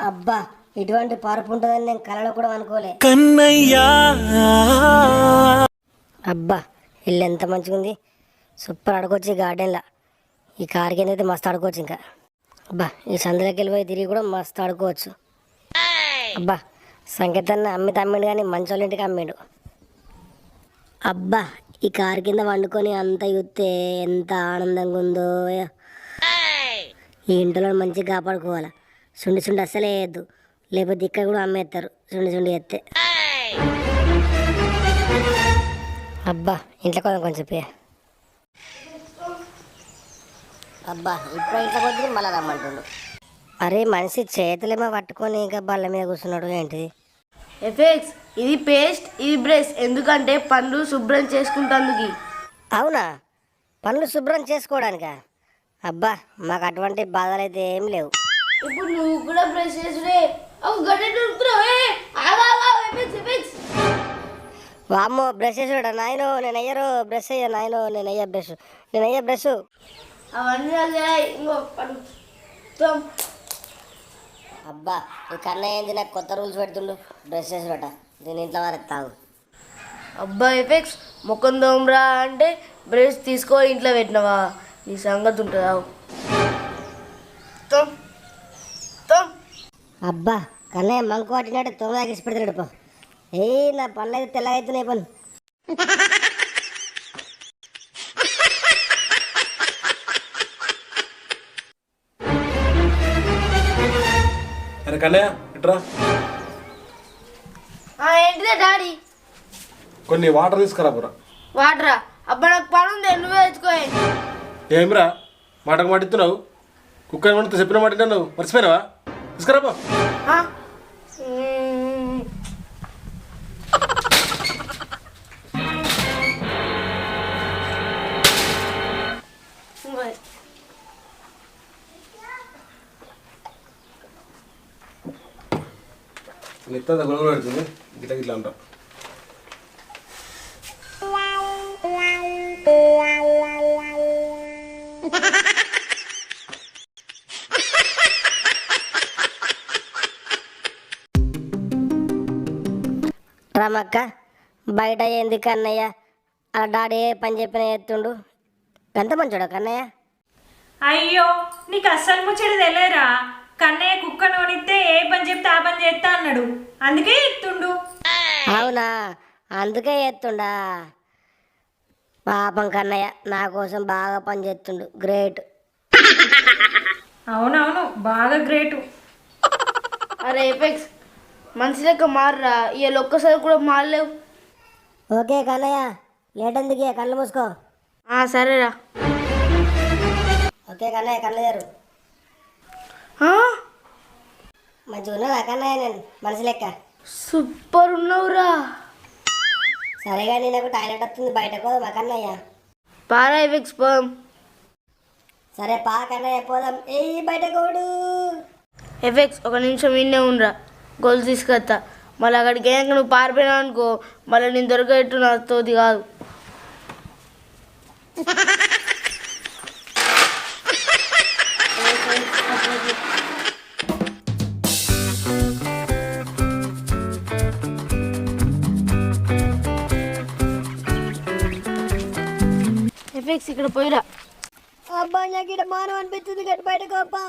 అబ్బా ఇటువంటి పరుపు ఉంటుందని నేను కలలో కూడా అనుకోలే. కన్నయ్యా! అబ్బా ఇల్లు ఎంత మంచిగా ఉంది సూపర్ ఆడుకోవచ్చు ఈ గార్డెన్లో. ఈ కార్ కింద అయితే మస్తు ఆడుకోవచ్చు ఇంకా. అబ్బా ఈ సందులోకి వెళ్ళిపోయి తిరిగి కూడా మస్తు ఆడుకోవచ్చు. అబ్బా సంకేతాన్ని అమ్మి తమ్మిండు కానీ మంచోళ్ళ ఇంటికి అమ్మిండు. అబ్బా ఈ కారు కింద వండుకొని అంత చూస్తే ఎంత ఆనందంగా ఉందో ఈ ఇంట్లో మంచిగా కాపాడుకోవాలి? సుండి సుండి అస్సలే వేయద్దు. లేకపోతే ఇక్కడ కూడా అమ్మేస్తారు. సుండి సుండి ఎత్తే అబ్బా ఇంట్లో కొంచెం కొంచెం పే. అబ్బా ఇప్పుడు ఇంట్లో కొద్దిగా మళ్ళీ రమ్మంటుండు. అరే మనిషి చేతులేమో పట్టుకొని ఇంకా బల్ల మీద కూర్చున్నాడు ఏంటిది? ఎఫెక్స్ ఇది పేస్ట్ ఇది బ్రష్. ఎందుకంటే పండ్లు శుభ్రం చేసుకుంటందుకు అవునా? పనులు శుభ్రం చేసుకోవడానికా? అబ్బా మాకు అటువంటి బాధలు అయితే ఏం లేవు. ఇప్పుడు నువ్వు కూడా బ్రష్ చేసుడే. వామ్మో బ్రష్ వేసాడా నాయనో? నేను అయ్యారు బ్రష్ అయ్యా నాయనో? నేను అయ్యా బ్రష్ నేను అయ్యా బ్రష్. అవన్నీ నాకు తెలియదు. ఇంకో పడు తోమ్. అబ్బా ఈ కన్నయ్య ఏంది? నాకు కొత్త రూల్స్ పెడుతుండు. బ్రష్ చేసాడట దీని ఇంట్లో వారికి తాగు. అబ్బా ఎఫెక్స్ ముఖం దోమరా అంటే బ్రష్ తీసుకో ఇంట్లో పెట్టినవా? నీ సంగతి ఉంటుందా? అబ్బా కన్నయ్య మంకు పట్టినట్టు తొమ్మిది ఇసి పెడతాడు పో. ఏ నా పనులు అయితే తెల్లగా కన్నయ్య ఇట్రా. ఏంటిదే డాడీ? కొన్ని వాటర్ తీసుకురా బురా వాటరా? అబ్బా నాకు పని ఉంది నువ్వే తెచ్చుకోయి ఏమిరా మాటకు మాట ఇస్తున్నావు కుక్క వండితే చెప్పిన మాట నువ్వు మర్చిపోయినావా? తీసుకురా గొడవ పెడుతుంది. గిట్ల గిట్ల అంటావు రామక్క బయట ఏంది కన్నయ్య అలా డాడీ ఏ పని చెప్పిన ఎత్తుండు ఎంత మంచోడా కన్నయ్య? అయ్యో నీకు అస్సలు ముచ్చట తెలియరా కన్నయ్య కుక్క నూనిస్తే ఏ పని చెప్తే ఆ పని చేస్తా అన్నాడు. అందుకే ఎత్తుండు. అవునా? అందుకే ఎత్తుండా? పాపం కన్నయ్య నా కోసం బాగా పని చేస్తుండు. గ్రేట్ అవునవును బాగా గ్రేటు అరే ఎపెక్స్ మనిషి లెక్క మారరా? ఇవాళ ఒక్కసారి కూడా మారలేవు. ఓకే కన్నయ్య లేట్ ఎందుకు కళ్ళు మూసుకో. ఆ, సరేరా. ఓకే కన్నయ్య ఆ? మంచిగా ఉన్నదా కన్నయ్య నేను మనిషి లెక్క. సూపర్ ఉన్నావురా. సరేగా నేను నాకు టాయిలెట్ వస్తుంది బయటకు పోదామా కన్నయ్య పారా ఎపెక్స్ పోదాం. సరే పా కన్నయ్య పోదాం. ఏ బయటకు ఓడు ఎఫెక్స్ ఒక నిమిషం ఇన్నే ఉండరా. గొలుసు తీసుకొస్తా మళ్ళీ అక్కడికి వెళ్ళాక నువ్వు పారిపోయినావు అనుకో మళ్ళీ నేను దొరకట్టు నా తోది కాదు. ఎఫెక్స్ ఇక్కడ పోయిరా అబ్బా నాకు ఇక్కడ మానం అనిపిస్తుంది గట్టి బయటకు అబ్బా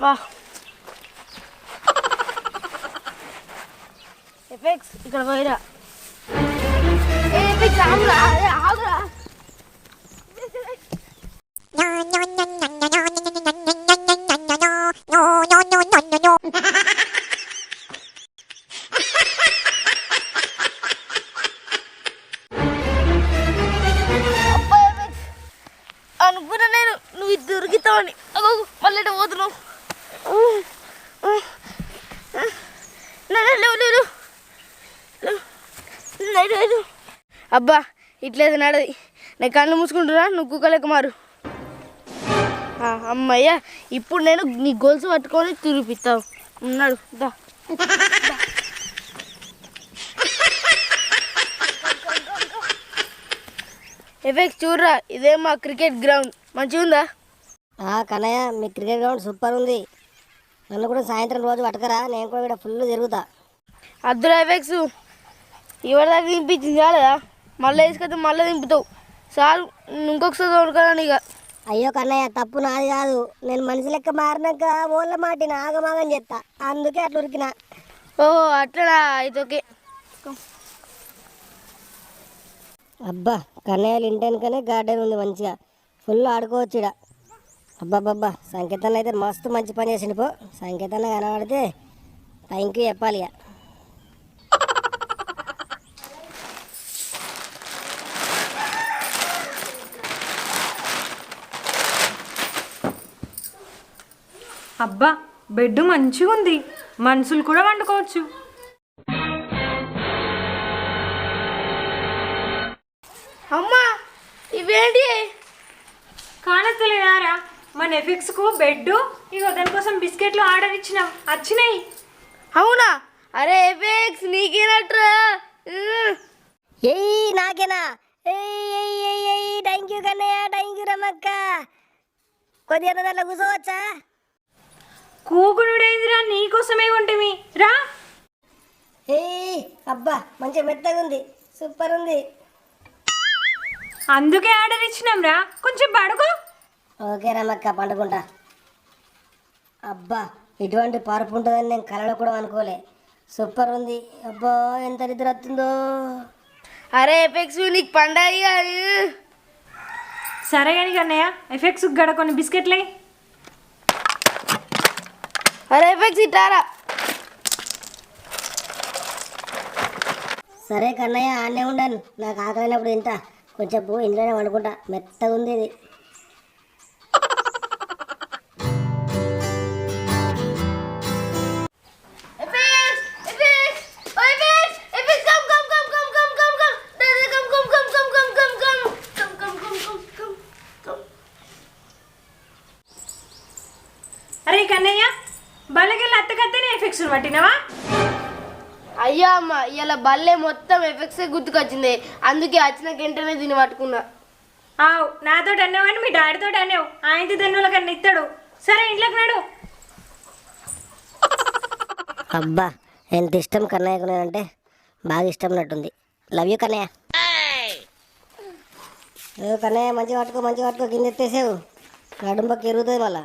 వా ఎఫెక్స్ ఇక్కడ పోయిరా ఏ ఎఫెక్స్ ఆగురా ఏ, ఆగురా అబ్బా, నేను నువ్వు దొరికితావని. అగో మళ్ళీ పోతున్నావు. అబ్బా ఇట్లేదు నడది. నేను కళ్ళు మూసుకుంటున్నా నువ్వు కుక్కలేక మారు. ఆ, అమ్మయ్యా ఇప్పుడు నేను నీ గొలుసు పట్టుకొని తిరిపిస్తావు ఉన్నాడు దా. ఎఫెక్ట్ చూడరా ఇదే మా క్రికెట్ గ్రౌండ్. మంచిగా ఉందా కన్నయ్య మీ క్రికెట్ గ్రౌండ్ సూపర్ ఉంది. నన్ను కూడా సాయంత్రం రోజు పట్టుకరా నేను కూడా ఇక్కడ ఫుల్ తిరుగుతా. అద్దురా ఎఫెక్ట్స్ ఇవరి దాకా దింపించింది చాలదా మళ్ళీ వేసుకొస్తే మళ్ళీ దింపుతావు చాలు ఇంకొకసారి దొరకదా ఇక. అయ్యో కన్నయ్య తప్పు నాది కాదు. నేను మనిషి లెక్క మారినాక ఓళ్ళ మాటిన ఆగమాగం చేస్తా అందుకే అట్లా ఉరికిన. ఓహో అట్లడా అయితే ఓకే. అబ్బా కన్నయ్యలు ఇంటెనకనే గార్డెన్ ఉంది మంచిగా. ఫుల్ ఆడుకోవచ్చు ఇడ అబ్బాబ్బా సంకేతాన్ని అయితే మస్తు మంచి పని చేసిండు పో. సంకేతాన్ని కనబడితే థ్యాంక్ యూ చెప్పాలి ఇక. అబ్బా బెడ్ మంచిగా ఉంది మనుషులు కూడా వండుకోవచ్చు. ఎఫెక్స్కు బెడ్ ఇగో దానికోసం బిస్కెట్లు ఆర్డర్ ఇచ్చినాం. వచ్చినాయి. అవునా? అరే ఎఫెక్ట్స్ నీకేనట్రా. ఏయ్ నాకేనా? ఏయ్ thank you Kannayya thank you రమక్క. కొద్దిగా దాంట్లో కూర్చోవచ్చా? కూకునుడైందిరా నీకోసమే ఉంటిమి రా. ఏయ్ అబ్బా మంచిగా మెత్తగా ఉంది. సూపర్ ఉంది. అందుకే ఆర్డర్ ఇచ్చినాం రా. కొంచెం పడుకో. ఓకే రమక్క పండుకుంటా. అబ్బా ఇటువంటి పరుపు ఉంటుందని నేను కలలో కూడా అనుకోలే. సూపర్ ఉంది. అబ్బా ఎంత నిద్ర వస్తుందో. అరే ఎఫెక్ట్స్ నీకు పండగ సరే కానీ కన్నయ్య ఎఫెక్ట్స్ గడ కొన్ని బిస్కెట్లే అరే ఎఫెక్ట్స్ ఇట్టారా? సరే కన్నయ్య ఆడనే ఉండను. నాకు ఆకలినప్పుడు ఇంత కొంచెం ఇంట్లోనే వండుకుంటా. మెత్తగా ఉంది ఇది. బలకెళ్ళి అత్తకత్తనే ఎఫెక్ట్స్ పట్టినవా? అయ్యా అమ్మ ఇలా బల్లే మొత్తం ఎఫెక్ట్స్ గుర్తుకొచ్చింది. అందుకే వచ్చిన గంటనే దీన్ని పట్టుకున్నా. ఆవు నాతో అన్నావు అని మీ డాడీతో అన్నావు. ఆయనతో తన్నుల కన్నా ఇస్తాడు సరే ఇంట్లోకి నాడు. అబ్బా ఎంత ఇష్టం కన్నయ్యకు నేనంటే బాగా ఇష్టం ఉన్నట్టుంది లవ్ యూ కన్నయ్య కన్నయ్య మంచిగా పట్టుకో మంచిగా పట్టుకో కింద ఎత్తేసావు. నడుంబకి ఎరుగుతుంది మళ్ళా.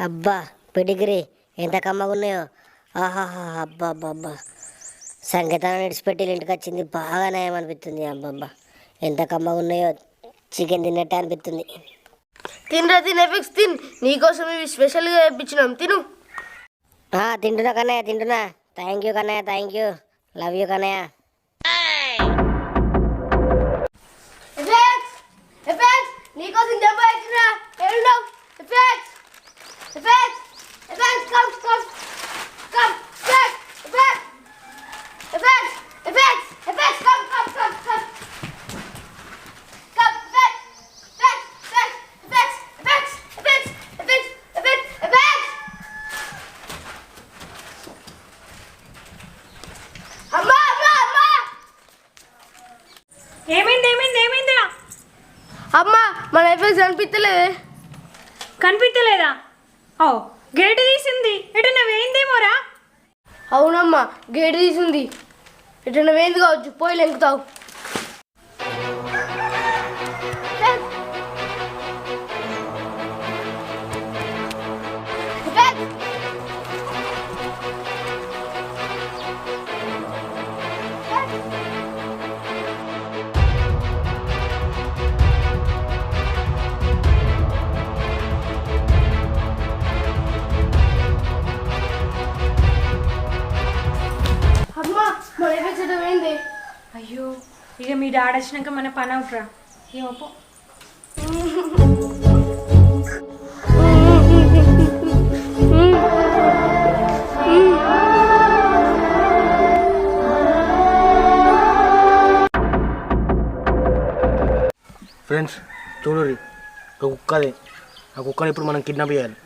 అబ్బా పెడిగిరి. ఎంత కమ్మగా ఉన్నాయో. ఆహాహా అబ్బా అబ్బా అబ్బా సంగీతాన్ని విడిచిపెట్టి ఇంటికి వచ్చింది. బాగా నయం అనిపిస్తుంది అబ్బబ్బా. ఎంత కమ్మగా ఉన్నాయో. చికెన్ తిన్నట్టే అనిపిస్తుంది. తినరా తిన ఎఫెక్ట్స్ తిన్. నీకోసం ఇవి స్పెషల్గా తెప్పించినాం తిను. ఆ, తింటున్నా కన్నయ్య తింటున్నా. Thank you Kannayya thank you love you Kannayya. నీకోసం దెబ్బ ఇచ్చినా ఏడున్నావు effects effects effects come come come effects effects effects effects come come come come come effects effects effects effects effects effects effects అమ్మా అమ్మా అమ్మా ఏమైంది ఏమైంది ఏమైందిరా అమ్మా మన ఎఫెక్ట్స్ అనిపించలేదే కనిపించలేదా ఓ గేటు తీసింది. ఎటన్నా వేయిందేమోరా? అవునమ్మా గేటు తీసింది. ఎటన్నా వేంది కావచ్చు పోయి లెంకుతావు. ఇక మీ డాడీ వచ్చినాక మన పని అవుట్రా. ఏమో ఫ్రెండ్స్ చూడు ఒక కుక్కది. ఆ కుక్కని ఇప్పుడు మనం కిడ్నాప్ చేయాలి.